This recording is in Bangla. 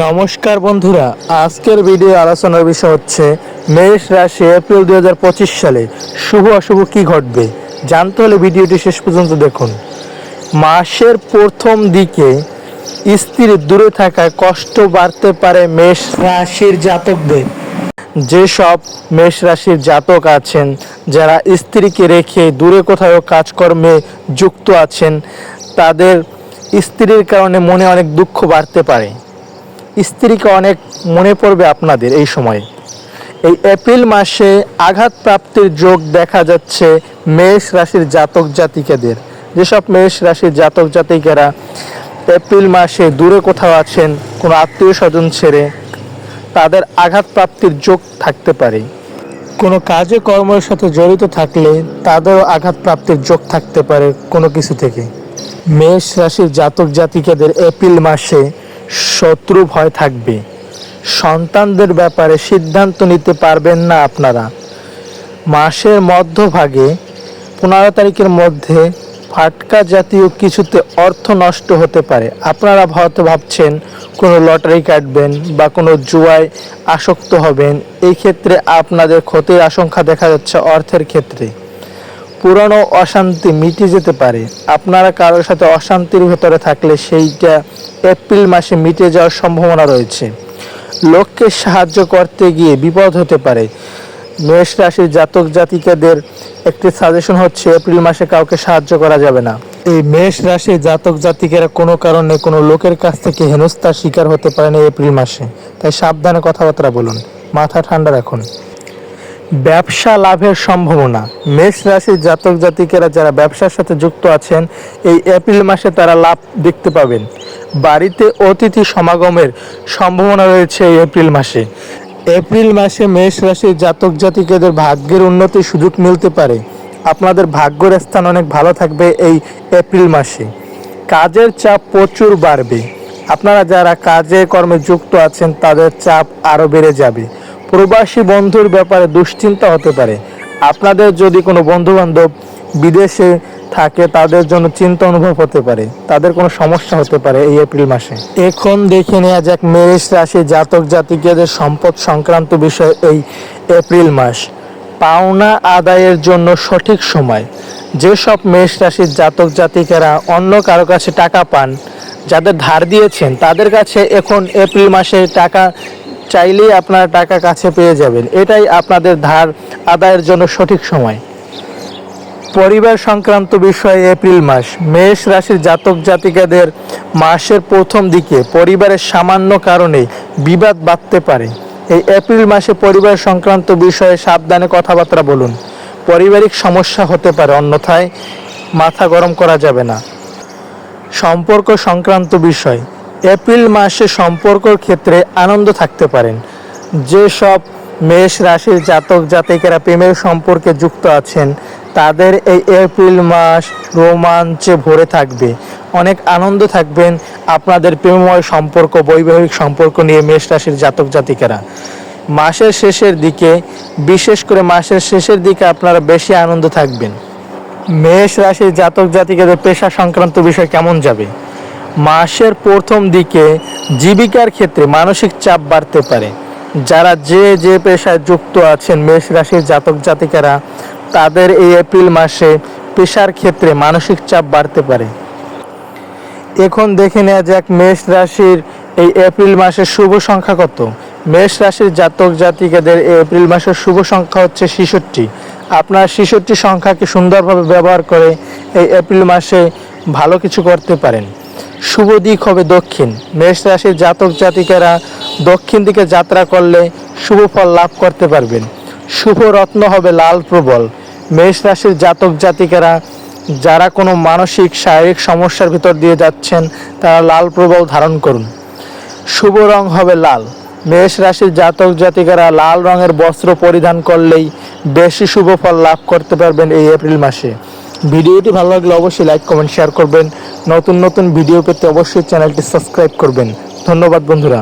নমস্কার বন্ধুরা, আজকের ভিডিও আলোচনার বিষয় হচ্ছে মেষ রাশি এপ্রিল দু হাজার পঁচিশ সালে শুভ অশুভ কি ঘটবে? জানতে হলে ভিডিওটি শেষ পর্যন্ত দেখুন। মাসের প্রথম দিকে স্ত্রীর দূরে থাকায় কষ্ট বাড়তে পারে মেষ রাশির জাতকদের। যেসব মেষ রাশির জাতক আছেন, যারা স্ত্রীকে রেখে দূরে কোথাও কাজকর্মে যুক্ত আছেন, তাদের স্ত্রীর কারণে মনে অনেক দুঃখ বাড়তে পারে। স্ত্রীকে অনেক মনে পড়বে আপনাদের এই সময়ে। এই এপ্রিল মাসে আঘাত প্রাপ্তির যোগ দেখা যাচ্ছে মেষ রাশির জাতক জাতিকাদের। যেসব মেষ রাশির জাতক জাতিকারা এপ্রিল মাসে দূরে কোথাও আছেন, কোনো আত্মীয় স্বজন ছেড়ে তাদের আঘাত প্রাপ্তির যোগ থাকতে পারে। কোনো কাজে কর্মের সাথে জড়িত থাকলে তাদেরও আঘাত প্রাপ্তির যোগ থাকতে পারে কোনো কিছু থেকে। মেষ রাশির জাতক জাতিকাদের এপ্রিল মাসে শত্রু ভয় থাকবে। সন্তানদের ব্যাপারে সিদ্ধান্ত নিতে পারবেন না আপনারা। মাসের মধ্যভাগে পনেরো তারিখের মধ্যে ফাটকা জাতীয় কিছুতে অর্থ নষ্ট হতে পারে। আপনারা হয়তো ভাবছেন, কোনো লটারি কাটবেন বা কোনো জুয়ায় আসক্ত হবেন। এই ক্ষেত্রে আপনাদের ক্ষতির আশঙ্কা দেখা যাচ্ছে অর্থের ক্ষেত্রে। পুরনো অশান্তি মিটে যেতে পারে। আপনারা কারোর সাথে অশান্তির ভেতরে থাকলে সেইটা এপ্রিল মাসে মিটে যাওয়ার সম্ভাবনা রয়েছে। লোককে সাহায্য করতে গিয়ে বিপদ হতে পারে। মেষ রাশির জাতক জাতিকাদের একটি সাজেশন হচ্ছে, এপ্রিল মাসে কাউকে সাহায্য করা যাবে না। এই মেষ রাশির জাতক জাতিকেরা কোনো কারণে কোনো লোকের কাছ থেকে হেনস্থার শিকার হতে পারে না এপ্রিল মাসে। তাই সাবধানে কথাবার্তা বলুন। মাথা ঠান্ডা রাখুন। ব্যবসা লাভের সম্ভাবনা। মেষ রাশির জাতক জাতিকেরা যারা ব্যবসার সাথে যুক্ত আছেন, এই এপ্রিল মাসে তারা লাভ দেখতে পাবেন। বাড়িতে অতিথি সমাগমের সম্ভাবনা রয়েছে এই এপ্রিল মাসে। এপ্রিল মাসে মেষ রাশির জাতক জাতিকেদের ভাগ্যের উন্নতির সুযোগ মিলতে পারে। আপনাদের ভাগ্যের স্থান অনেক ভালো থাকবে এই এপ্রিল মাসে। কাজের চাপ প্রচুর বাড়বে। আপনারা যারা কাজে কর্মে যুক্ত আছেন, তাদের চাপ আরও বেড়ে যাবে। প্রবাসী বন্ধুর ব্যাপারে দুশ্চিন্তা হতে পারে। আপনাদের যদি কোনো বন্ধু বান্ধব বিদেশে থাকে, তাদের জন্য চিন্তা অনুভব হতে পারে। তাদের কোনো সমস্যা হতে পারে এই এপ্রিল মাসে। এখন দেখে নেওয়া যাক মেষ রাশি জাতক জাতিকাদের সম্পদ সংক্রান্ত বিষয় এই এপ্রিল মাস। পাওনা আদায়ের জন্য সঠিক সময়। যেসব মেষ রাশির জাতক জাতিকারা অন্য কারও কাছে টাকা পান, যাদের ধার দিয়েছেন, তাদের কাছে এখন এপ্রিল মাসে টাকা চাইলেই আপনারা টাকা কাছে পেয়ে যাবেন। এটাই আপনাদের ধার আদায়ের জন্য সঠিক সময়। পরিবার সংক্রান্ত বিষয়ে এপ্রিল মাস। মেষ রাশির জাতক জাতিকাদের মাসের প্রথম দিকে পরিবারের সামান্য কারণে বিবাদ বাঁধতে পারে। এই এপ্রিল মাসে পরিবার সংক্রান্ত বিষয়ে সাবধানে কথাবার্তা বলুন। পারিবারিক সমস্যা হতে পারে, অন্যথায় মাথা গরম করা যাবে না। সম্পর্ক সংক্রান্ত বিষয়। এপ্রিল মাসে সম্পর্কর ক্ষেত্রে আনন্দ থাকতে পারেন। যেসব মেষ রাশির জাতক জাতিকেরা প্রেমের সম্পর্কে যুক্ত আছেন, তাদের এই এপ্রিল মাস রোমাঞ্চে ভরে থাকবে। অনেক আনন্দ থাকবেন আপনাদের প্রেমময় সম্পর্ক, বৈবাহিক সম্পর্ক নিয়ে মেষ রাশির জাতক জাতিকেরা। মাসের শেষের দিকে, বিশেষ করে মাসের শেষের দিকে আপনারা বেশি আনন্দ থাকবেন। মেষ রাশির জাতক জাতিকাদের পেশা সংক্রান্ত বিষয় কেমন যাবে? মাসের প্রথম দিকে জীবিকার ক্ষেত্রে মানসিক চাপ বাড়তে পারে। যারা যে যে পেশায় যুক্ত আছেন মেষ রাশির জাতক জাতিকারা, তাদের এই এপ্রিল মাসে পেশার ক্ষেত্রে মানসিক চাপ বাড়তে পারে। এখন দেখে নেওয়া যাক মেষ রাশির এই এপ্রিল মাসের শুভ সংখ্যা কত। মেষ রাশির জাতক জাতিকাদের এপ্রিল মাসের শুভ সংখ্যা হচ্ছে ছেষট্টি। আপনার ছেষট্টি সংখ্যাকে সুন্দরভাবে ব্যবহার করে এই এপ্রিল মাসে ভালো কিছু করতে পারেন। শুভ দিক হবে দক্ষিণ। মেষ রাশির জাতক জাতিকারা দক্ষিণ দিকে যাত্রা করলে শুভ ফল লাভ করতে পারবেন। শুভ রত্ন হবে লাল প্রবল। মেষ রাশির জাতক জাতিকারা যারা কোনো মানসিক, শারীরিক সমস্যার ভিতর দিয়ে যাচ্ছেন, তারা লাল প্রবল ধারণ করুন। শুভ রং হবে লাল। মেষ রাশির জাতক জাতিকারা লাল রঙের বস্ত্র পরিধান করলেই বেশি শুভ ফল লাভ করতে পারবেন এই এপ্রিল মাসে। ভিডিওটি ভালো লাগলে অবশ্যই লাইক, কমেন্ট, শেয়ার করবেন। নতুন নতুন ভিডিও পেতে অবশ্যই চ্যানেলটি সাবস্ক্রাইব করবেন। ধন্যবাদ বন্ধুরা।